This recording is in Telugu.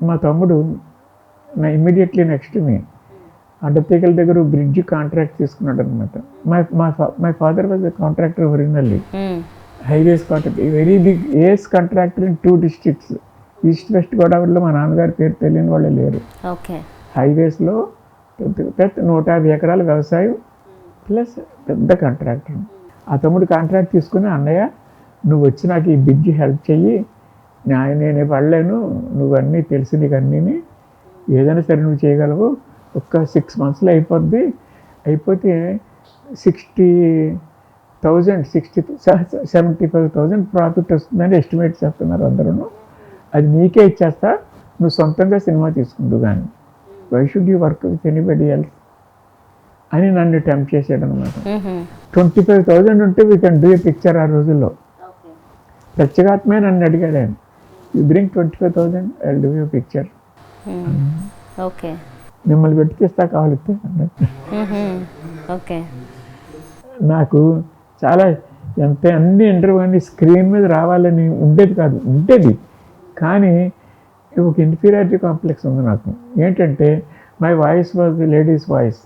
మా తమ్ముడు నా ఇమ్మీడియట్లీ నెక్స్ట్ మీ అడ్డతీగల దగ్గర బ్రిడ్జ్ కాంట్రాక్ట్ తీసుకున్నాడు అనమాట మై మా my father was contractor originally. Highways contract very big as contractor in two districts east west గోదావరిలో మా నాన్నగారి పేరు తెలియని వాళ్ళే లేరు. ఓకే హైవేస్లో పెద్ద పెద్ద నూట యాభై ఎకరాల వ్యవసాయం ప్లస్ పెద్ద కాంట్రాక్టర్ ఆ తమ్ముడు కాంట్రాక్ట్ తీసుకుని అన్నయ్య నువ్వు వచ్చి నాకు ఈ బ్రిడ్జి హెల్ప్ చెయ్యి. నా నేనే పడలేను. నువ్వు అన్నీ తెలిసి నీకు అన్నీని ఏదైనా సరే నువ్వు చేయగలవు. ఒక్క సిక్స్ మంత్స్లో అయిపోద్ది. అయిపోతే sixty thousand sixty seventy five thousand profit వస్తుందని ఎస్టిమేట్ చేస్తున్నారు అందరూ అది నీకే ఇచ్చేస్తా. నువ్వు సొంతంగా సినిమా తీసుకుంటూ కానీ why should you work with anybody else అని నన్ను టెంప్ట్ చేశాడు అనమాట. ట్వంటీ ఫైవ్ థౌజండ్ ఉంటే we can do a picture ఆ రోజుల్లో. ప్రత్యేగాత్మే నన్ను అడిగాడు ఆయన. You bring twenty five thousand I do you picture. Okay మిమ్మల్ని పెట్టి తీస్తా కావాలిస్తే అన్నట్టు మ్మ్. ఓకే నాకు చాలా ఎంత అన్ని ఇంటర్వ్యూ అన్ని స్క్రీన్ మీద రావాలని ఉండేది కాదు. ఉండేది. కానీ ఒక ఇన్ఫీరియారిటీ కాంప్లెక్స్ ఉంది నాకు. ఏంటంటే my voice was ladies voice